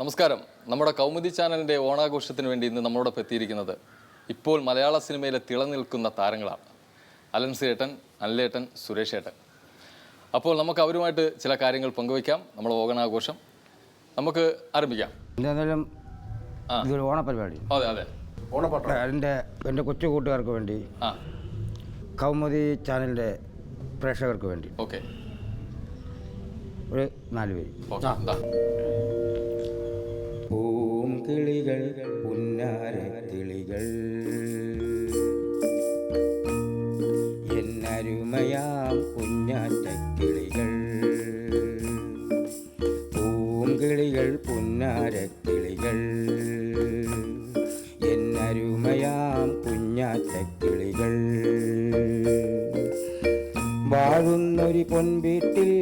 നമസ്കാരം. നമ്മുടെ കൗമുദി ചാനലിന്റെ ഓണാഘോഷത്തിന് വേണ്ടി ഇന്ന് നമ്മളോടൊപ്പം എത്തിയിരിക്കുന്നത് ഇപ്പോൾ മലയാള സിനിമയിലെ തിളനിൽക്കുന്ന താരങ്ങളാണ്. അലൻസേട്ടൻ അനിലേട്ടൻ സുരേഷ് ഏട്ടൻ. അപ്പോൾ നമുക്ക് അവരുമായിട്ട് ചില കാര്യങ്ങൾ പങ്കുവയ്ക്കാം. നമ്മുടെ ഓണാഘോഷം നമുക്ക് ആരംഭിക്കാം. എന്തായാലും ഇതൊരു ഓണപരിപാടി. അതെ അതെ. ഓണപ്പാട്ട് അതിന്റെ എന്റെ കൊച്ചു കൂട്ടുകാർക്ക് വേണ്ടി ആ. കൗമുദി ചാനലിന്റെ പ്രേക്ഷകർക്ക് വേണ്ടി. ഓക്കെ. ഒരു നാല് പേര്. ഓക്കെ പുന്നാരക്കിളികൾ കിളികൾ പുന്നാര കിളികൾ. എന്നരുമയാം കുഞ്ഞാറ്റ കിളികൾ. പുന്നാരക്കിളികൾ കിളികൾ പുന്നാര കിളികൾ. എന്നരുമയാം കുഞ്ഞാറ്റ കിളികൾ. വാഴുന്നൊരു പൊൻവീട്ടിൽ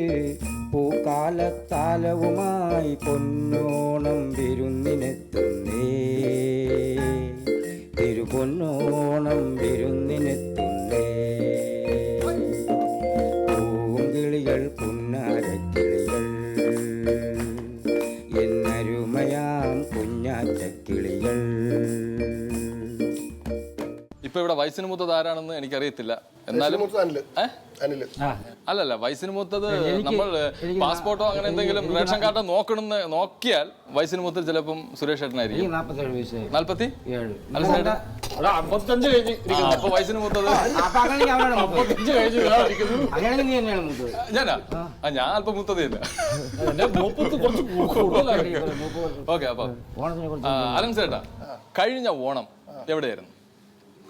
പൂക്കാലത്താലവുമായി പൊന്നോണം വിരുന്നിനെത്തുന്നേ. തിരുപൊന്നോണം വിരുന്നിനെത്തുന്നേ. പൂങ്കിളികൾ പുന്നാരക്കിളികൾ എന്നരുമയാം കുഞ്ഞാറ്റക്കിളികൾ ഇപ്പൊ ഇവിടെ വയസ്സിന് മൂത്തത് ആരാണെന്ന് എനിക്കറിയത്തില്ല. എന്നാലും മൂത്തത് അനിൽ. അല്ലല്ല വയസ്സിന് മൂത്തത് നമ്മൾ പാസ്പോർട്ടോ അങ്ങനെ എന്തെങ്കിലും റേഷൻ കാർഡോ നോക്കണമെന്ന് നോക്കിയാൽ വയസ്സിന് മൂത്തത് ചിലപ്പം സുരേഷ് ഏട്ടനായിരിക്കും. ആ, അപ്പൊ വയസ്സിന് മൂത്തത്. ഞാനാ? ആ. ഞാൻ അല്പം മൂത്തത് ഓക്കെ അപ്പൊ അലൻ ചേട്ടാ കഴിഞ്ഞ ഓണം എവിടെയായിരുന്നു?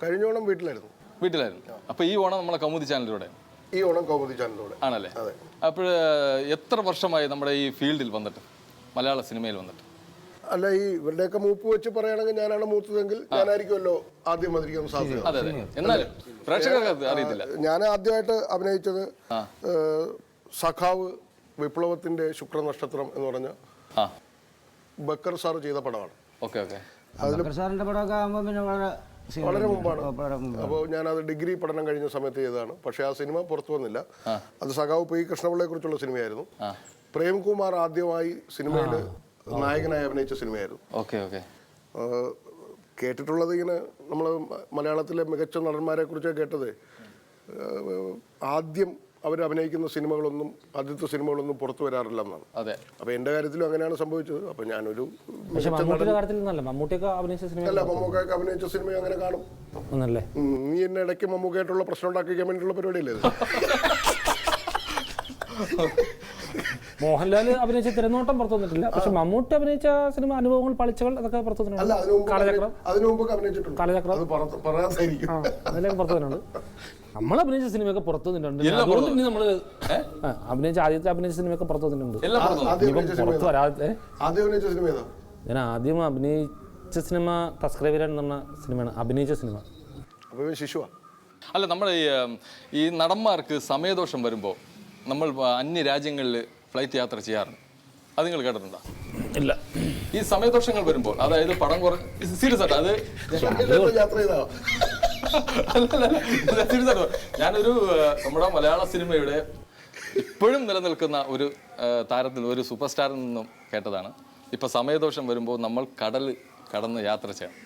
കഴിഞ്ഞ ഓണം വീട്ടിലായിരുന്നു. വീട്ടിലായിരുന്നു. അപ്പൊ ഈ ഓണം നമ്മളെ കൗമുദി ചാനലിലൂടെ ഈ ഓണം കൗമുദി ചാനലിലൂടെ. ആണല്ലേ? അതെ. അപ്പോൾ എത്ര വർഷമായി നമ്മുടെ ഈ ഫീൽഡിൽ വന്നിട്ട്? മലയാള സിനിമയിൽ വന്നിട്ട്? അല്ല ഈ ഇവരുടെയൊക്കെ മൂപ്പ് വെച്ച് പറയുകയാണെങ്കിൽ ഞാനാണ് മൂത്തതെങ്കിൽ ഞാനായിരിക്കുമല്ലോ ആദ്യം വന്നിരിക്കുന്ന സാധ്യത അതെ അതെ. എന്നാലും പ്രേക്ഷകർക്ക് അറിയത്തില്ല. ഞാൻ ആദ്യമായിട്ട് അഭിനയിച്ചത് സഖാവ് വിപ്ലവത്തിന്റെ ശുക്ര നക്ഷത്രം എന്ന് പറഞ്ഞ ബക്കർ സാർ ചെയ്ത പടമാണ്. Okay okay. ബക്കർ സാറിന്റെ പടമൊക്കെ ആകുമ്പോൾ പിന്നെ വളരെ വളരെ മുമ്പാണ്. അപ്പോൾ ഞാൻ ഞാനത് ഡിഗ്രി പഠനം കഴിഞ്ഞ സമയത്ത് ചെയ്തതാണ്. പക്ഷേ ആ സിനിമ പുറത്തു വന്നില്ല. അത് സഖാവ് പി കൃഷ്ണപിള്ളയെ കുറിച്ചുള്ള സിനിമയായിരുന്നു. പ്രേംകുമാർ ആദ്യമായി സിനിമയിൽ നായകനായി അഭിനയിച്ച സിനിമയായിരുന്നു. Okay okay. കേട്ടിട്ടുള്ളത് ഇങ്ങനെ നമ്മൾ മലയാളത്തിലെ മികച്ച നടന്മാരെ കുറിച്ച് കേട്ടത്. ആദ്യം അവർ അഭിനയിക്കുന്ന സിനിമകളൊന്നും ആദ്യത്തെ സിനിമകളൊന്നും പുറത്തു വരാറില്ല എന്നാണ്. അതെ. അപ്പൊ എന്റെ കാര്യത്തിലും അങ്ങനെയാണ് സംഭവിച്ചത്. അപ്പൊ ഞാനൊരു കാര്യത്തിൽ മമ്മൂട്ടിയൊക്കെ അഭിനയിച്ച സിനിമ അല്ല മമ്മൂക്കൊക്കെ അഭിനയിച്ച സിനിമ അങ്ങനെ കാണും. ഒന്നല്ലേ? നീ എന്നെ ഇടയ്ക്ക് മമ്മൂക്കായിട്ടുള്ള പ്രശ്നം ഉണ്ടാക്കിക്കാൻ വേണ്ടിയിട്ടുള്ള പരിപാടിയല്ലേ ഇത്? മോഹൻലാൽ അഭിനയിച്ച തിരനോട്ടം പുറത്തു വന്നിട്ടില്ല. പക്ഷെ മമ്മൂട്ടി അഭിനയിച്ച സിനിമ അനുഭവങ്ങൾ പളിച്ചകൾ അതൊക്കെ പുറത്തു അല്ല വന്നിട്ടുണ്ട് കാലചക്രം. കാലചക്രം. അതിലൊക്കെ പുറത്തു വന്നിട്ടുണ്ട്. നമ്മൾ അഭിനയിച്ച സിനിമയൊക്കെ പുറത്തു നിന്നിട്ടുണ്ട് നമ്മൾ അഭിനയിച്ച ആദ്യത്തെ അഭിനയിച്ച സിനിമയൊക്കെ പുറത്തു നിന്നിട്ടുണ്ട് പുറത്ത് വരാതെ ഞാൻ ആദ്യം അഭിനയിച്ച സിനിമ തസ്കരവീരൻ എന്ന് പറഞ്ഞ സിനിമയാണ്. അഭിനയിച്ച സിനിമ. ശിശുവാ. അല്ല നമ്മുടെ ഈ ഈ നടന്മാർക്ക് സമയദോഷം വരുമ്പോൾ നമ്മൾ അന്യ രാജ്യങ്ങളിൽ ഫ്ലൈറ്റ് യാത്ര ചെയ്യാറുണ്ട്. അത് നിങ്ങൾ കേട്ടിട്ടുണ്ടോ? ഇല്ല. ഈ സമയദോഷങ്ങൾ വരുമ്പോൾ അതായത് പടം കുറ സീരിയസ് ആയിട്ട് അത് ഞാനൊരു നമ്മുടെ മലയാള സിനിമയുടെ ഇപ്പോഴും നിലനിൽക്കുന്ന ഒരു താരത്തിൽ ഒരു സൂപ്പർ സ്റ്റാറിൽ നിന്നും കേട്ടതാണ്. ഇപ്പൊ സമയദോഷം വരുമ്പോൾ നമ്മൾ കടൽ കടന്ന് യാത്ര ചെയ്യണം.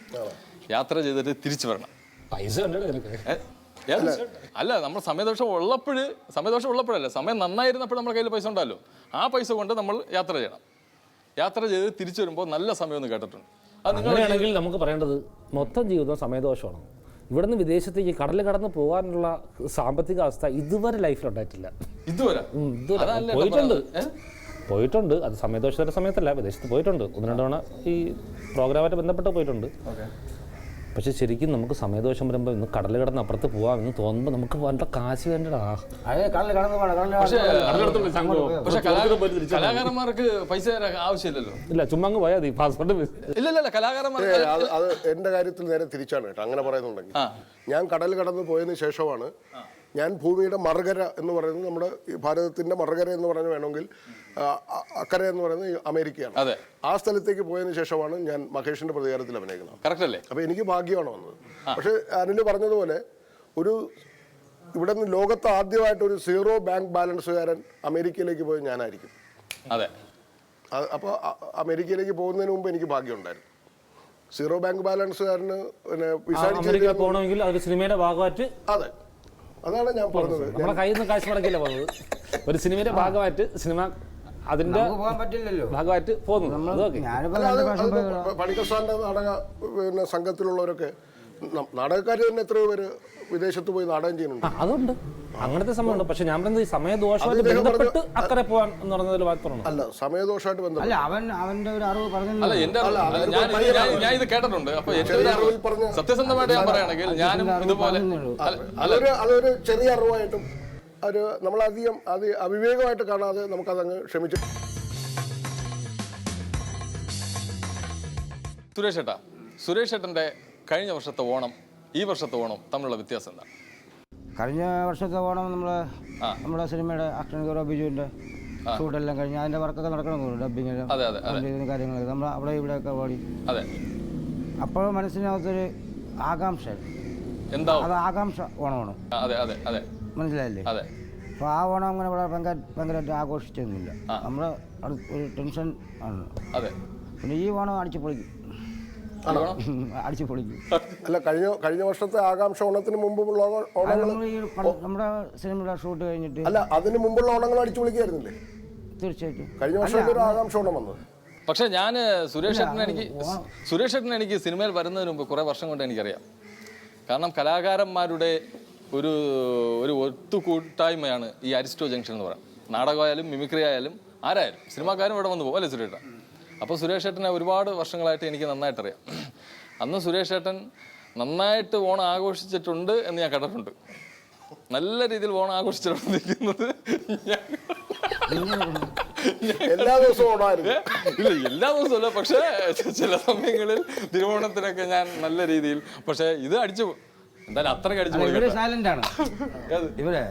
യാത്ര ചെയ്തിട്ട് തിരിച്ചു വരണം. പൈസ? അല്ല നമ്മൾ സമയദോഷം ഉള്ളപ്പോഴ് സമയദോഷം ഉള്ളപ്പോഴല്ല സമയം നന്നായിരുന്നപ്പോൾ നമ്മുടെ കയ്യിൽ പൈസ ഉണ്ടല്ലോ. ആ പൈസ കൊണ്ട് നമ്മൾ യാത്ര ചെയ്യണം. യാത്ര ചെയ്ത് തിരിച്ചു വരുമ്പോൾ നല്ല സമയം എന്ന് കേട്ടിട്ടുണ്ട്. അത് നിങ്ങളാണെങ്കിൽ അങ്ങനെയാണെങ്കിൽ നമുക്ക് പറയേണ്ടത് മൊത്തം ജീവിതം സമയദോഷമാണ്. ഇവിടുന്ന് വിദേശത്തേക്ക് കടൽ കടന്ന് പോകാനുള്ള സാമ്പത്തിക അവസ്ഥ ഇതുവരെ ലൈഫിൽ ഉണ്ടായിട്ടില്ല ഇതുവരെ. പോയിട്ടുണ്ട്. പോയിട്ടുണ്ട്. അത് സമയദോഷത്തിന്റെ സമയത്തല്ല വിദേശത്ത് പോയിട്ടുണ്ട്. ഒന്ന് രണ്ട് തവണ ഈ പ്രോഗ്രാമായിട്ട് ബന്ധപ്പെട്ട് പോയിട്ടുണ്ട്. പക്ഷെ ശരിക്കും നമുക്ക് സമയദോഷം വരുമ്പോൾ ഇന്ന് കടൽ കിടന്ന് അപ്പുറത്ത് പോവാം എന്ന് തോന്നുമ്പോൾ നമുക്ക് വേണ്ട കാശ് വേണ്ടടാ. പക്ഷേ കലാകാരന്മാർക്ക് പൈസ ആവശ്യമില്ലല്ലോ. ഇല്ല ചുമ്മാ അങ്ങ് പോയാൽ പാസ്പോർട്ട് ഇല്ല ഇല്ല ഇല്ല കലാകാരന്മാർ അത് എന്റെ കാര്യത്തിൽ നേരെ തിരിച്ചാണ് കേട്ടോ അങ്ങനെ പറയുന്നുണ്ടെങ്കിൽ. ഞാൻ കടൽ കടന്നു പോയതിന് ശേഷമാണ് ഞാൻ ഭൂമിയുടെ മറുകര എന്ന് പറയുന്നത് നമ്മുടെ ഈ ഭാരതത്തിന്റെ മറുകര എന്ന് പറഞ്ഞു വേണമെങ്കിൽ അക്കര എന്ന് പറയുന്നത് അമേരിക്കയാണ്. അതെ. ആ സ്ഥലത്തേക്ക് പോയതിനു ശേഷമാണ് ഞാൻ മഹേഷിന്റെ പ്രതികാരത്തിൽ അഭിനയിക്കുന്നത്. കറക്റ്റ് അല്ലേ? അപ്പോൾ എനിക്ക് ഭാഗ്യമാണ് വന്നത്. പക്ഷേ അനിൽ പറഞ്ഞതുപോലെ ഒരു ഇവിടെ നിന്ന് ലോകത്ത് ആദ്യമായിട്ട് ഒരു സീറോ ബാങ്ക് ബാലൻസുകാരൻ അമേരിക്കയിലേക്ക് പോയത് ഞാനായിരിക്കും. അതെ. അപ്പോൾ അമേരിക്കയിലേക്ക് പോകുന്നതിന് മുമ്പ് എനിക്ക് ഭാഗ്യമുണ്ടായിരുന്നു. സീറോ ബാങ്ക് ബാലൻസുകാരന് പിന്നെ പോകണമെങ്കിൽ സിനിമയുടെ ഭാഗമായിട്ട് അതെ. അതാണ് ഞാൻ പറഞ്ഞത്. നമ്മുടെ കയ്യിൽ നിന്ന് കാശ് മുടക്കില്ല പോകുന്നത് ഒരു സിനിമയുടെ ഭാഗമായിട്ട് സിനിമ അതിന്റെ ഭാഗമായിട്ട് പോകുന്നു പണിക്കസാറിന്റെ നാടക പിന്നെ സംഘത്തിലുള്ളവരൊക്കെ നാടകക്കാർ തന്നെ എത്രയോ പേര് വിദേശത്ത് പോയി നാടകം ചെയ്യുന്നുണ്ട്. അതുണ്ട്. അങ്ങനത്തെ സമയമുണ്ട് പക്ഷെ ഞാൻ പറയുന്നത് ഈ സമയദോഷമായിട്ട് ബന്ധപ്പെട്ട് അക്കരെ പോകാൻ എന്ന് പറഞ്ഞതിൽ മാത്രമാണ് അല്ല സമയദോഷമായിട്ട് ബന്ധപ്പെട്ട്. അല്ല അവൻ അവന്റെ ഒരു അറിവ് അല്ല പറഞ്ഞു എന്റെ അല്ല, ഞാൻ ഇത് ഞാൻ- ഞാൻ ഇത് കേട്ടിട്ടുണ്ട്. അപ്പൊ എന്റെ ഒരു അറിവ് പറഞ്ഞ- സത്യസന്ധമായിട്ട് ഞാൻ പറയുകയാണെങ്കിൽ ഞാനും ഇതുപോലെ അല്ല, അല്ല. അതൊരു അതൊരു ചെറിയ അറിവായിട്ടും ഒരു നമ്മളധികം അത് അവിവേകമായിട്ട് കാണാതെ നമുക്കതങ്ങ് ക്ഷമിച്ച്. സുരേഷ് ഏട്ടാ സുരേഷ് ഏട്ടന്റെ കഴിഞ്ഞ വർഷത്തെ ഓണം ഈ വർഷത്തെ ഓണം തമ്മിലുള്ള വ്യത്യാസം എന്താണ്? കഴിഞ്ഞ വർഷത്തെ ഓണം നമ്മൾ നമ്മുടെ സിനിമയുടെ അക്ഷൻ ഗൗരവ ബിജുവിന്റെ ഷൂട്ടെല്ലാം കഴിഞ്ഞ് അതിന്റെ വർക്കൊക്കെ നടക്കണം ഡബിങ് കാര്യങ്ങളൊക്കെ. നമ്മൾ അവിടെ ഇവിടെയൊക്കെ പാടി അതെ. അപ്പോൾ മനസ്സിനകത്തൊരു ആകാംക്ഷ. അത് ആകാംക്ഷ ഓണമാണ്. അതെ അതെ അതെ. മനസ്സിലായില്ലേ? അതെ. അപ്പോൾ ആ ഓണം അങ്ങനെ വളരെ ഭയങ്കര ഭയങ്കരമായിട്ട് ആഘോഷിച്ചൊന്നുമില്ല. നമ്മൾ ഒരു ടെൻഷൻ ആണ്. അതെ. പിന്നെ ഈ ഓണം അടിച്ചു പൊളിക്കും? അടിച്ചു പൊളിക്കും. അല്ല കഴിഞ്ഞ കഴിഞ്ഞ വർഷത്തെ ആകാംക്ഷ ഓണത്തിന് മുമ്പുള്ള ഓണങ്ങൾ നമ്മൾ ഈ നമ്മുടെ സിനിമയുടെ ഷൂട്ട് കഴിഞ്ഞിട്ട് അല്ല അതിന് മുമ്പുള്ള ഓണങ്ങൾ അടിച്ചു വിളിക്കായിരുന്നില്ലേ തീർച്ചയായിട്ടും. കഴിഞ്ഞ വർഷത്തെ ഒരു ആകാംക്ഷ ഓണം വന്നത്? പക്ഷെ ഞാൻ സുരേഷ് ഏട്ടനെ എനിക്ക് സുരേഷ് ഏട്ടനെ എനിക്ക് സിനിമയിൽ വരുന്നതിന് മുമ്പ് കുറേ വർഷം കൊണ്ട് എനിക്കറിയാം. കാരണം കലാകാരന്മാരുടെ ഒരു ഒരു ഒത്തുകൂട്ടായ്മയാണ് ഈ അരിസ്റ്റോ ജംഗ്ഷൻ എന്ന് പറയാം നാടകമായാലും മിമിക്രി ആയാലും ആരായാലും സിനിമാക്കാരും ഇവിടെ വന്നു പോകും അല്ലേ സുരേഷ് അപ്പോൾ സുരേഷ് ഏട്ടനെ ഒരുപാട് വർഷങ്ങളായിട്ട് എനിക്ക് നന്നായിട്ട് അറിയാം അന്ന് സുരേഷ് ഏട്ടൻ നന്നായിട്ട് ഓണം ആഘോഷിച്ചിട്ടുണ്ട് എന്ന് ഞാൻ കേട്ടിട്ടുണ്ട് നല്ല രീതിയിൽ ഓണം ആഘോഷിച്ചിട്ടുണ്ട് ഞാൻ എല്ലാ ദിവസവും ഇല്ല എല്ലാ ദിവസവും അല്ല പക്ഷേ ചില സമയങ്ങളിൽ തിരുവോണത്തിനൊക്കെ ഞാൻ നല്ല രീതിയിൽ പക്ഷേ ഇത് അടിച്ചു എന്തായാലും അത്രയ്ക്ക് അടിച്ചു. സൈലന്റ് ആണ്? ഇവരെ?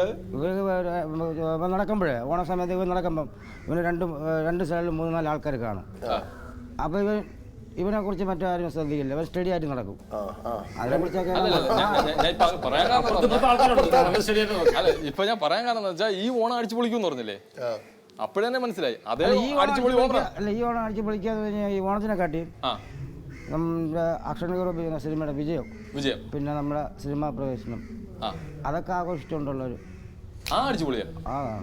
ഇവർ നടക്കുമ്പോഴേ ഓണ സമയത്ത് ഇവർ നടക്കുമ്പം ഇവന് രണ്ട് രണ്ട് സൈഡിൽ മൂന്ന് നാല് ആൾക്കാർ കാണും. അപ്പൊ അപ്പോൾ ഇവൻ ഇവനെ കുറിച്ച് മറ്റാരും ശ്രദ്ധിക്കില്ല. ഇവൻ സ്റ്റഡി ആയിട്ട് നടക്കും. അതിനെ കുറിച്ചൊക്കെ ഇപ്പൊ ഞാൻ പറയാൻ കാരണം വെച്ചാൽ ഈ ഓണം അടിച്ചു പൊളിക്കും പറഞ്ഞില്ലേ? ആ. അപ്പോഴന്നെ മനസ്സിലായി. അതെ ഈ അല്ല ഈ ഓണം അടിച്ചു പൊളിക്കാന്ന് പറഞ്ഞാൽ ഈ ഓണത്തിനെ കാട്ടി നമ്മുടെ അക്ഷര ചെയ്യുന്ന സിനിമയുടെ വിജയം. വിജയം. പിന്നെ നമ്മുടെ സിനിമാ പ്രവേശനം. അതൊക്കെ ആഘോഷിച്ചുകൊണ്ടുള്ളൊരു ആ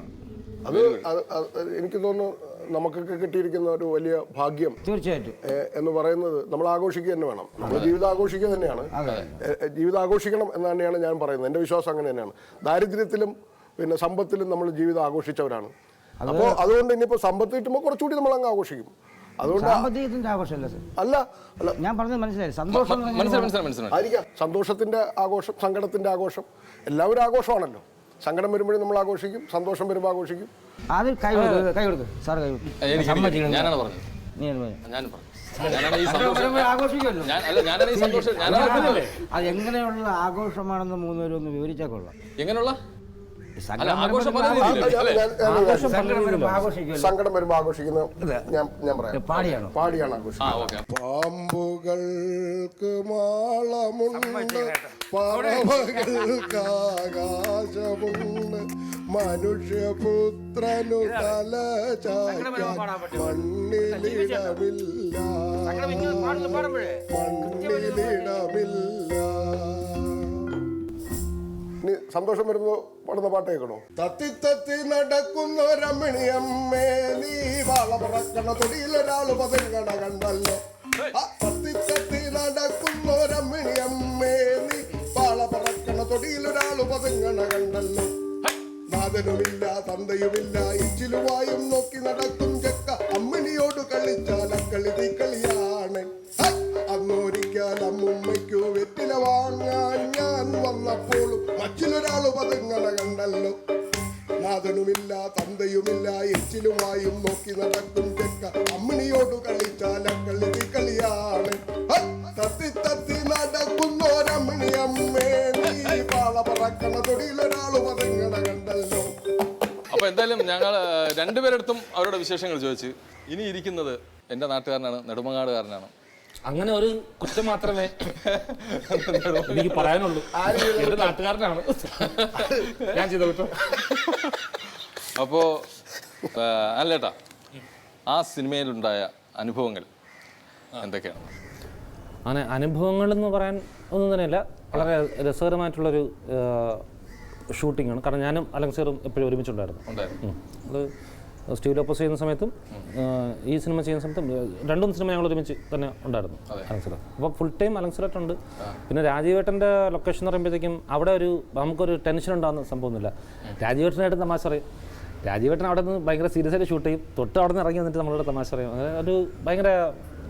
അത് അത് അത് എനിക്ക് തോന്നുന്നു നമുക്കൊക്കെ കിട്ടിയിരിക്കുന്ന ഒരു വലിയ ഭാഗ്യം തീർച്ചയായിട്ടും. ഏ, എന്ന് പറയുന്നത് നമ്മൾ ആഘോഷിക്കുക തന്നെ വേണം. നമ്മൾ ജീവിതം ആഘോഷിക്കുക തന്നെയാണ്. ഏ, ഏ, ജീവിതം ആഘോഷിക്കണം എന്ന് തന്നെയാണ് ഞാൻ പറയുന്നത്. എന്റെ വിശ്വാസം അങ്ങനെ തന്നെയാണ്. ദാരിദ്ര്യത്തിലും പിന്നെ സമ്പത്തിലും നമ്മൾ ജീവിതം ആഘോഷിച്ചവരാണ്. അപ്പോൾ അതുകൊണ്ട് ഇനിയിപ്പോൾ സമ്പത്ത് കിട്ടുമ്പോൾ കുറച്ചുകൂടി നമ്മൾ അങ്ങ് ആഘോഷിക്കും. അതുകൊണ്ട് സാമ്പത്തികത്തിന്റെ ആഘോഷമല്ല അല്ല അല്ല. ഞാൻ പറഞ്ഞത് മനസ്സിലായി സന്തോഷം ആയിരിക്കാം. സന്തോഷത്തിന്റെ ആഘോഷം സങ്കടത്തിന്റെ ആഘോഷം എല്ലാവരും ആഘോഷമാണല്ലോ. സങ്കടം വരുമ്പോഴും നമ്മൾ ആഘോഷിക്കും സന്തോഷം വരുമ്പോൾ ആഘോഷിക്കും. അത് കൈ കൊടുക്ക് കൈ കൊടുക്ക്. സാർ കൈ കൊടുക്ക്. എനിക്ക് എനിക്ക് ഞാനാണ് പറഞ്ഞത്. നീ അത് ഞാൻ പറഞ്ഞു ഈ സന്തോഷം വരുമ്പോൾ ആഘോഷിക്കുമല്ലോ. ഞാൻ അല്ല ഞാനാണ് ഈ സന്തോഷം ഞാനാണ് അത് എങ്ങനെയുള്ള ആഘോഷമാണെന്ന് മൂന്നുപേരും ഒന്ന് വിവരിച്ചാൽ കൊള്ളാം. എങ്ങനെയുള്ള? സങ്കടം വരുമ്പോ ആഘോഷിക്കുന്ന ഞാൻ ഞാൻ പറയാം. പാടിയാണോ? പാടിയാണ് ആഘോഷിക്കുന്നത്. പാമ്പുകൾക്ക് മാളമുണ്ട് മനുഷ്യപുത്രനു തല ചാക്കിടമില്ല മണ്ണിലിടമില്ല മണ്ണിലിടമില്ല ഇനി സന്തോഷം വരുമ്പോ പാടുന്ന പാട്ട് കേൾക്കണോ? തത്തി തത്തി നടക്കുന്ന രമണിയമ്മേ നീ വാള പറക്കണ തൊടിയിലൊരാൾ പതിങ്ങണ കണ്ടല്ലോ. തത്തി തത്തി നടക്കുന്ന രമണിയമ്മേ നീ വാള പറക്കണ തൊടിയിലൊരാൾ പതിങ്ങണ കണ്ടല്ലോ. നാഥനുമില്ല തന്തയുമില്ല ഇച്ചിലുവായും നോക്കി നടക്കും ചെക്ക. അമ്മിണിയോട് കളിച്ചാലക്കളി തീക്കളിയാണ്. അമ്മുമ്മയ്ക്കു വെറ്റില വാങ്ങാൻ ഞാൻ വന്നപ്പോഴും മച്ചിലൊരാൾ പതുങ്ങണ കണ്ടല്ലോ. നാഥനുമില്ല തന്തയുമില്ല എച്ചിലുമായും നോക്കി നടക്കും ചെക്ക. അമ്മിണിയോട് കളിച്ചാൽ അക്കളി തീക്കളിയാണ് തത്തി തത്തി നടക്കുന്നോരമ്മിണി അമ്മേ. നീ പാള പറക്കണ തൊടിയിലൊരാൾ പതുങ്ങണ കണ്ടല്ലോ. അപ്പൊ എന്തായാലും ഞങ്ങൾ രണ്ടുപേരെടുത്തും അവരുടെ വിശേഷങ്ങൾ ചോദിച്ചു ഇനി ഇരിക്കുന്നത് എന്റെ നാട്ടുകാരനാണ് നെടുമങ്ങാടുകാരനാണ്. അങ്ങനെ ഒരു കുറ്റം മാത്രമേ എനിക്ക് പറയാനുള്ളൂ. എന്റെ നാട്ടുകാരനാണ്. ഞാൻ ചെയ്ത കുറ്റം അപ്പോ അല്ലേട്ടാ ആ സിനിമയിലുണ്ടായ അനുഭവങ്ങൾ എന്തൊക്കെയാണ്? അങ്ങനെ അനുഭവങ്ങൾ എന്ന് പറയാൻ ഒന്നും തന്നെയല്ല. വളരെ രസകരമായിട്ടുള്ളൊരു ഷൂട്ടിംഗ് ആണ് കാരണം ഞാനും അലങ്സേറും എപ്പോഴും ഒരുമിച്ചുണ്ടായിരുന്നു. അത് സ്റ്റീവ് ലോപ്പസ് ചെയ്യുന്ന സമയത്തും ഈ സിനിമ ചെയ്യുന്ന സമയത്തും രണ്ടും സിനിമ ഞങ്ങൾ ഒരുമിച്ച് തന്നെ ഉണ്ടായിരുന്നു. അലങ്സറ അപ്പോൾ ഫുൾ ടൈം അലങ്സറായിട്ട് ഉണ്ട്. പിന്നെ രാജീവേട്ടന്റെ ലൊക്കേഷൻ എന്ന് പറയുമ്പോഴത്തേക്കും അവിടെ ഒരു നമുക്കൊരു ടെൻഷൻ ഉണ്ടാകുന്ന സംഭവമൊന്നുമില്ല രാജീവേട്ടനായിട്ട് തമാശ പറയും. രാജീവേട്ടൻ അവിടെ നിന്ന് ഭയങ്കര സീരിയസ് ആയിട്ട് ഷൂട്ട് ചെയ്യും. തൊട്ട് അവിടെ നിന്ന് ഇറങ്ങി വന്നിട്ട് നമ്മളോട് തമാശ പറയും. അങ്ങനെ ഒരു ഭയങ്കര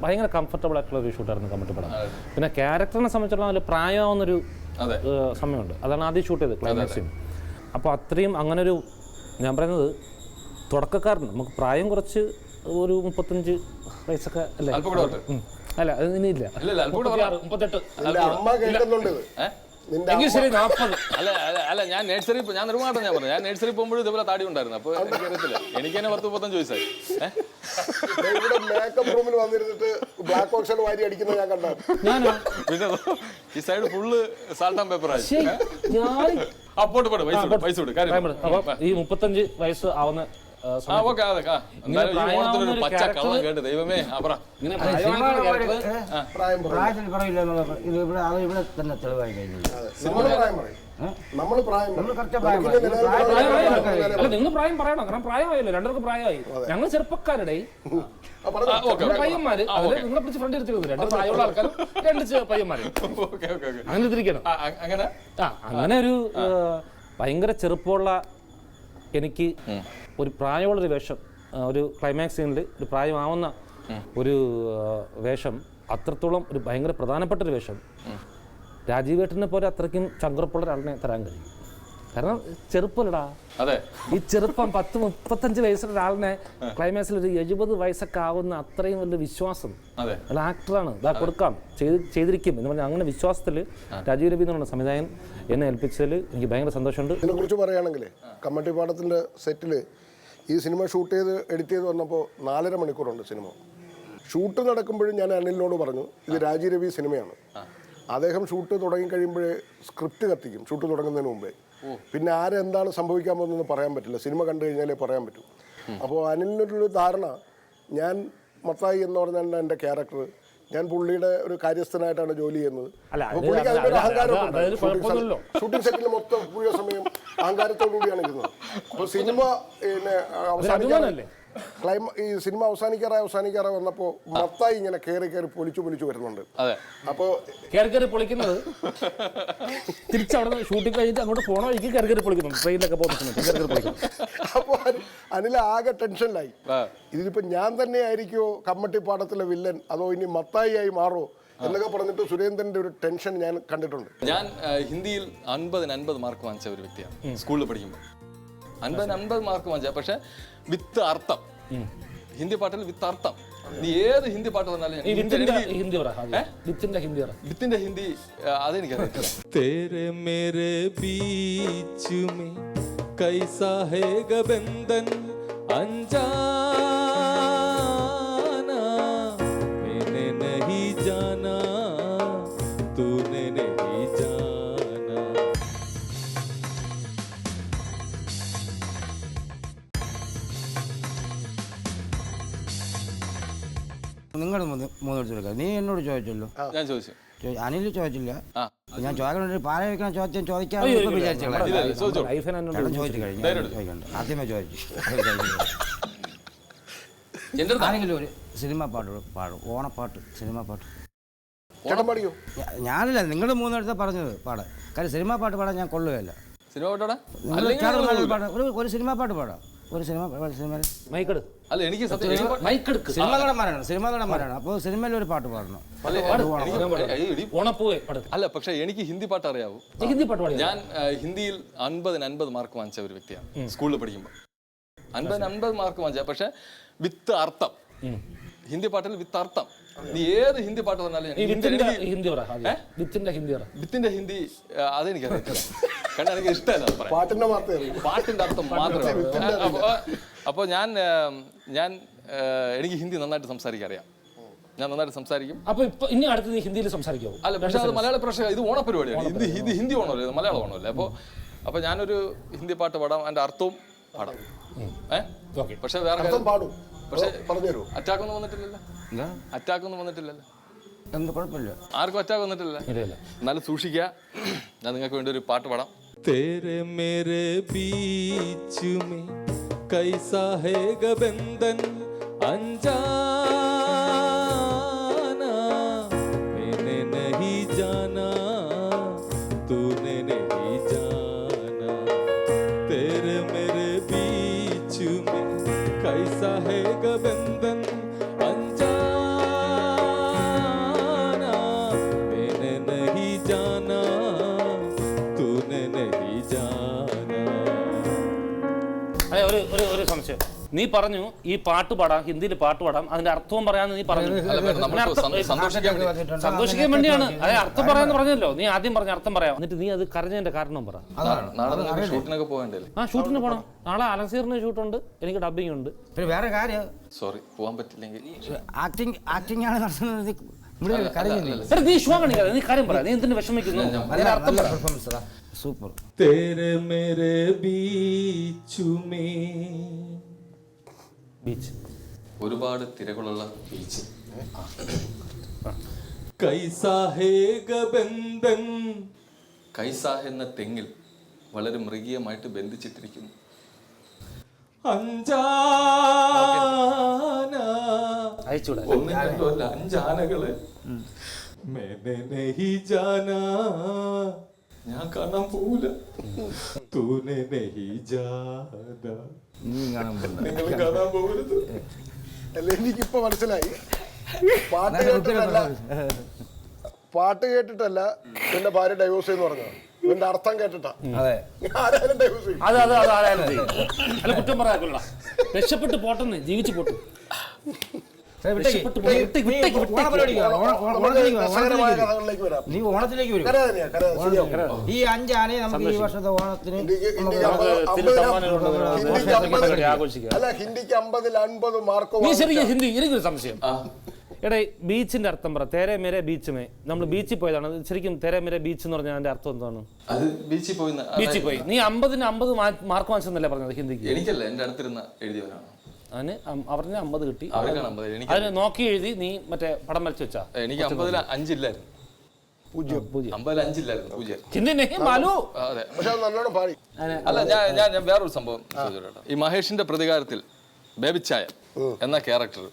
ഭയങ്കര കംഫർട്ടബിൾ ആയിട്ടുള്ള ഒരു ഷൂട്ടായിരുന്നു കമ്മിറ്റി പടം. പിന്നെ ക്യാരക്ടറിനെ സംബന്ധിച്ചിടത്തോളം അതിൽ പ്രായമാവുന്നൊരു സമയമുണ്ട്. അതാണ് ആദ്യം ഷൂട്ട് ചെയ്തത് ക്ലൈമാക്സിന് അപ്പോൾ അത്രയും അങ്ങനൊരു ഞാൻ പറയുന്നത് തുടക്കക്കാരൻ നമുക്ക് പ്രായം കുറച്ച് ഒരു മുപ്പത്തഞ്ച് വയസ്സൊക്കെ അല്ലേ. അല്ല അത് ഇനിയില്ല? എങ്കിൽ ശരി നാൽപ്പത് അല്ല അല്ല അല്ല ഞാൻ നേഴ്സറി ഞാൻ നിർമ്മാട്ടം ഞാൻ പറഞ്ഞു ഞാൻ നേഴ്സറി പോകുമ്പോഴും ഇതുപോലെ താടി ഉണ്ടായിരുന്നു അപ്പോൾ എനിക്കറിയത്തില്ല. എനിക്ക് തന്നെ പത്ത് മുപ്പത്തഞ്ച് വയസ്സായി. ഇവിടെ മേക്കപ്പ് റൂമിൽ വന്നിരുന്നിട്ട് ബ്ലാക്ക് വാരി അടിക്കുന്നത് ഞാൻ കണ്ടാ. ഞാനോ? പിന്നെ ഈ side full salt and pepper ആയി. ഞാൻ അപ്പോട്ട് പോട്ടെ പൈസ പൈസ ഈ മുപ്പത്തഞ്ച് വയസ്സ് ആവുന്ന പറയില്ല ഇത് ഇവിടെ അത് ഇവിടെ തന്നെ തെളിവായി കഴിഞ്ഞു. നമ്മൾ പ്രായം. അല്ല നിങ്ങൾ പ്രായം പറയണം. കാരണം പ്രായമായല്ലോ. രണ്ടുപേർക്ക് പ്രായമായി. ഞങ്ങൾ ചെറുപ്പക്കാരുടെ പയ്യന്മാര് നിങ്ങളെ പിടിച്ച് ഫ്രണ്ട് എടുത്തിരുന്നു രണ്ട് പ്രായമുള്ള ആൾക്കാർ രണ്ട് പയ്യന്മാര്. Okay okay okay. അങ്ങനെ അങ്ങനെ? ആ അങ്ങനെ ഒരു ഭയങ്കര ചെറുപ്പമുള്ള എനിക്ക് ഒരു പ്രായമുള്ളൊരു വേഷം ഒരു ക്ലൈമാക്സ് സീനിൽ ഒരു പ്രായമാവുന്ന ഒരു വേഷം അത്രത്തോളം ഒരു ഭയങ്കര പ്രധാനപ്പെട്ട ഒരു വേഷം രാജീവേട്ടനെ പോലെ അത്രയ്ക്കും ചങ്കുറപ്പുള്ള ഒരാളിനെ തരാൻ കഴിയും. കാരണം ചെറുപ്പമല്ലടാ അതെ. ഈ ചെറുപ്പം പത്ത് മുപ്പത്തഞ്ച് വയസ്സുള്ള ഒരാളിനെ ക്ലൈമാക്സിൽ ഒരു എഴുപത് വയസ്സൊക്കെ ആവുന്ന അത്രയും വലിയ വിശ്വാസം അതെ. അല്ല ആക്ടറാണ് ഇതാ കൊടുക്കാം. ചെയ്ത് ചെയ്തിരിക്കും എന്ന് പറഞ്ഞാൽ അങ്ങനെ വിശ്വാസത്തിൽ രാജീവ് രവി എന്നുള്ള സംവിധായകൻ എന്നെ ഏൽപ്പിച്ചതിൽ എനിക്ക് ഭയങ്കര സന്തോഷമുണ്ട്. ഇതിനെക്കുറിച്ച് പറയുകയാണെങ്കിൽ കമ്മട്ടി കമ്മട്ടിപ്പാടത്തിന്റെ സെറ്റിൽ ഈ സിനിമ ഷൂട്ട് ചെയ്ത് എഡിറ്റ് ചെയ്ത് വന്നപ്പോൾ നാലര മണിക്കൂറുണ്ട് സിനിമ. ഷൂട്ട് നടക്കുമ്പോഴും ഞാൻ അനിലിനോട് പറഞ്ഞു ഇത് രാജീരവി രവി സിനിമയാണ്. അദ്ദേഹം ഷൂട്ട് തുടങ്ങി കഴിയുമ്പോഴേ സ്ക്രിപ്റ്റ് കത്തിക്കും ഷൂട്ട് തുടങ്ങുന്നതിന് മുമ്പേ. പിന്നെ ആരെന്താണ് സംഭവിക്കാൻ പോകുന്നതെന്ന് പറയാൻ പറ്റില്ല സിനിമ കണ്ടു കഴിഞ്ഞാലേ പറയാൻ പറ്റൂ. അപ്പോൾ അനിലിനൊരു ധാരണ ഞാൻ മത്തായി എന്ന് പറഞ്ഞാൽ എന്റെ ക്യാരക്ടർ ഞാൻ പുള്ളിയുടെ ഒരു കാര്യസ്ഥനായിട്ടാണ് ജോലി ചെയ്യുന്നത്. പുള്ളിക്ക് ഒരു അഹങ്കാരം. ഷൂട്ടിംഗ് സെറ്റിൽ മൊത്തം മുഴുവൻ സമയം അഹങ്കാരത്തോടു കൂടിയാണ് ഇരുന്നത് അപ്പോൾ സിനിമ പിന്നെ അവസാനിക്കാനല്ലേ? ക്ലൈമ ഈ സിനിമ അവസാനിക്കാറായി അവസാനിക്കാറായി വന്നപ്പോ മത്തായി ഇങ്ങനെ കയറി കയറി പൊളിച്ചു പൊളിച്ചു വരുന്നുണ്ട്. അതെ. അപ്പോൾ കയറി കയറി പൊളിക്കുന്നത്? തിരിച്ചവിടെ ഷൂട്ടിംഗ് കഴിഞ്ഞിട്ട് അങ്ങോട്ട് പോണ വഴിക്ക് കയറി കയറി പൊളിക്കുന്നു. ട്രെയിനിലൊക്കെ പോകുന്ന സമയത്ത് കയറി കയറി പൊളിക്കുന്നു. അപ്പോൾ അനിൽ ആകെ ടെൻഷനിലായി. ഇതിലിപ്പോ ഞാൻ തന്നെ ആയിരിക്കുമോ കമ്മട്ടിപ്പാടത്തിലെ വില്ലൻ? അതോ ഇനി മത്തായി ആയി മാറോ എന്നൊക്കെ പറഞ്ഞിട്ട് സുരേന്ദ്രന്റെ ഒരു ടെൻഷൻ ഞാൻ കണ്ടിട്ടുണ്ട്. ഞാൻ ഹിന്ദിയിൽ അൻപതിന് അൻപത് മാർക്ക് വാങ്ങിച്ച ഒരു വ്യക്തിയാണ് സ്കൂളിൽ പഠിക്കുമ്പോൾ അൻപതിന് അൻപത് മാർക്ക് വാങ്ങിച്ച പക്ഷെ വിത്ത് അർത്ഥം. ഹിന്ദി പാട്ടിൽ വിത്ത് അർത്ഥം. നീ ഏത് ഹിന്ദി പാട്ട് വന്നാലും ഹിന്ദി വിത്തിന്റെ ഹിന്ദി വിത്തിന്റെ ഹിന്ദി തേരെ മേരെ കൈസാ ഹേ ഗബന്ധൻ അഞ്ചാ നിങ്ങൾ മൂന്ന് മൂന്നെടുത്ത് എടുക്കുക നീ എന്നോട് ചോദിച്ചല്ലോ? ഞാൻ ചോദിച്ചു. അനിൽ ചോദിച്ചില്ല. ഞാൻ ചോദിക്കണ പാല വെക്കണ ചോദ്യം ചോദിക്കാൻ വിചാരിച്ചു ചോദിച്ചു. കഴിഞ്ഞു. ആദ്യമേ ചോദിച്ചു. ആരെങ്കിലും ഒരു സിനിമ പാട്ട് പാടും. ഓണപ്പാട്ട് സിനിമ പാട്ട്. ഞാനല്ല നിങ്ങൾ മൂന്നിടത്ത് പറഞ്ഞത് പാടാ കാര്യം സിനിമ പാട്ട് പാടാൻ ഞാൻ കൊള്ളുകയല്ല. സിനിമ പാട്ട്. പാടാം ഒരു സിനിമ പാട്ട് പാടാം. ഒരു സിനിമ സിനിമ. മൈക്കെടു അല്ല എനിക്ക് മൈക്കെടുക്ക് സിനിമ നടന്മാരാണ് സിനിമ നടന്മാരാണ്. അപ്പോൾ സിനിമയിൽ ഒരു പാട്ട് പാടണം. ഓണപ്പൂവേ അല്ല പക്ഷെ എനിക്ക് ഹിന്ദി പാട്ട് അറിയാവൂ. ഹിന്ദി പാട്ട് പാടി ഞാൻ ഹിന്ദിയിൽ അൻപതിന് അൻപത് മാർക്ക് വാങ്ങിച്ച ഒരു വ്യക്തിയാണ്. സ്കൂളിൽ പഠിക്കുമ്പോൾ അൻപതിന് അൻപത് മാർക്ക് വാങ്ങിച്ച പക്ഷെ വിത്ത് അർത്ഥം. ഹിന്ദി പാട്ടിൽ വിത്ത് അർത്ഥം. നീ ഏത് ഹിന്ദി പാട്ട് പറഞ്ഞാലും ഞാൻ ഹിന്ദി- പറ വിത്തിന്റെ ഹിന്ദി പറ. വിത്തിന്റെ ഹിന്ദി കാരണം എനിക്ക് ഇഷ്ടമല്ല പാട്ടിന്റെ പാട്ടിന്റെ അർത്ഥം മാത്രമേ അപ്പോൾ ഞാൻ ഞാൻ എനിക്ക് ഹിന്ദി നന്നായിട്ട് സംസാരിക്കാൻ അറിയാം. ഞാൻ നന്നായിട്ട് സംസാരിക്കും. അപ്പൊ ഇപ്പൊ ഇനി അടുത്ത് നീ ഹിന്ദിയിൽ സംസാരിക്കാവും അല്ല പക്ഷെ അത് മലയാള പ്രശ്നം ഇത് ഓണപരിപാടിയാണ് ഹിന്ദി ഇത് ഹിന്ദി ഓണമല്ലേ? മലയാളം ഓണമല്ലേ? അപ്പോൾ അപ്പോൾ ഞാനൊരു ഹിന്ദി പാട്ട് പാടാം അതിന്റെ അർത്ഥവും പാടാം. ഏ? പക്ഷെ വേറെ പക്ഷെ കാര്യം പാടും. പക്ഷേ പറഞ്ഞു തരുമോ അറ്റാക്ക് ഒന്നും വന്നിട്ടില്ലല്ലോ. എന്താ അറ്റാക്ക് ഒന്നും വന്നിട്ടില്ലല്ലോ എന്ത് കുഴപ്പമില്ല ആർക്കും അറ്റാക്ക് വന്നിട്ടില്ല ഇല്ല ഇല്ല എന്നാലും സൂക്ഷിക്കുക ഞാൻ നിങ്ങൾക്ക് വേണ്ടി ഒരു പാട്ട് പാടാം तेरे मेरे बीच में कैसा है गबंधन നീ പറഞ്ഞു ഈ പാട്ട് പാടാം ഹിന്ദിയിൽ പാട്ട് പാടാം അതിന്റെ അർത്ഥവും പറയാന്ന് നീ പറഞ്ഞു. സന്തോഷിക്കാൻ വേണ്ടിയാണ്. അതെ അർത്ഥം പറയാന്ന് പറഞ്ഞല്ലോ. നീ ആദ്യം പറഞ്ഞ അർത്ഥം പറയാം. എന്നിട്ട് നീ അത് കരഞ്ഞതിന്റെ കാരണം പറ. ഷൂട്ടിനൊക്കെ ആ ഷൂട്ടിന് പോകണം നാളെ അലസീറിന് ഷൂട്ടുണ്ട്. എനിക്ക് ഡബിങ് ഉണ്ട്. പിന്നെ വേറെ കാര്യം. സോറി പോകാൻ പറ്റില്ലെങ്കിൽ ആണ് നീ കാര്യം പറ. നീ സൂപ്പർ. തെര മേരെ ബീച്ചുമേ ബീച്ച്. ഒരുപാട് തിരകളുള്ള ബീച്ച്. കൈസാഹേകബന്ധൻ എന്ന തെങ്ങിൽ വളരെ മൃഗീയമായിട്ട് ബന്ധിച്ചിട്ടിരിക്കുന്നു. അഞ്ചാനകൾ. ഞാൻ കാണാൻ പോവില്ല തൂനെ നഹി ജാന കാണാൻ പോകുന്നത്. നിങ്ങൾ കാണാൻ പോകരുത്. അല്ല എനിക്കിപ്പോ മനസ്സിലായി. പാട്ട് കേട്ടിട്ടല്ല. പാട്ട് കേട്ടിട്ടല്ല ഇവന്റെ ഭാര്യ ഡൈവോഴ്സ് എന്ന് പറഞ്ഞു ഇവന്റെ അർത്ഥം കേട്ടിട്ടാ. അതെ. ആരായാലും ഡൈവോഴ്സ് ചെയ്യും. അതെ അതെ. അല്ല കുറ്റം പറയാ രക്ഷപ്പെട്ട് പോട്ടെന്ന് ജീവിച്ചു പോട്ടു. നീ ഓണത്തിലേക്ക് വരൂ. ഈ അഞ്ചാനെ നമുക്ക് ഈ വർഷത്തെ ഓണത്തിന്. ഹിന്ദിക്ക് അമ്പത് പരിപാടി ആഘോഷിക്കുക അല്ല ഹിന്ദിക്ക് അമ്പതിൽ അൻപത് മാർക്ക് നീ ശരിക്കും ഹിന്ദി എനിക്കൊരു സംശയം. എടേ ബീച്ചിന്റെ അർത്ഥം പറ. തേരെ മേരെ ബീച്ചുമേ. നമ്മൾ ബീച്ചിൽ പോയതാണ്. ശരിക്കും തേരെ മേരെ ബീച്ച് എന്ന് പറഞ്ഞാൽ അതിന്റെ അർത്ഥം എന്താണ്? അത് ബീച്ചിൽ പോയി ബീച്ചിൽ പോയി. നീ അമ്പതിന് അമ്പത് മാർക്ക് വാങ്ങിച്ചെന്നല്ലേ പറഞ്ഞത് ഹിന്ദിക്ക്? എനിക്കല്ല എന്റെ അടുത്തിരുന്ന എഴുതിയവരാണ് അതിന് അവരുടെ അമ്പത് കിട്ടി. അവർക്കാണ് അമ്പത് എനിക്ക് അതിന് നോക്കി എഴുതി നീ മറ്റേ പടം വരച്ച് വെച്ചാ. എനിക്ക് അമ്പതിൽ അഞ്ചില്ലായിരുന്നു. പൂജ്യം. പൂജ്യം. അമ്പതിൽ അഞ്ചില്ലായിരുന്നു പൂജ്യം. ഹിന്ദി നെഹി മാലു അതെ. പക്ഷെ അത് നല്ലോണം പാടി. അല്ല ഞാൻ ഞാൻ ഞാൻ വേറൊരു സംഭവം ചോദിച്ചോട്ടെ. ഈ മഹേഷിന്റെ പ്രതികാരത്തിൽ ബേബിച്ചായ എന്ന ക്യാരക്ടർ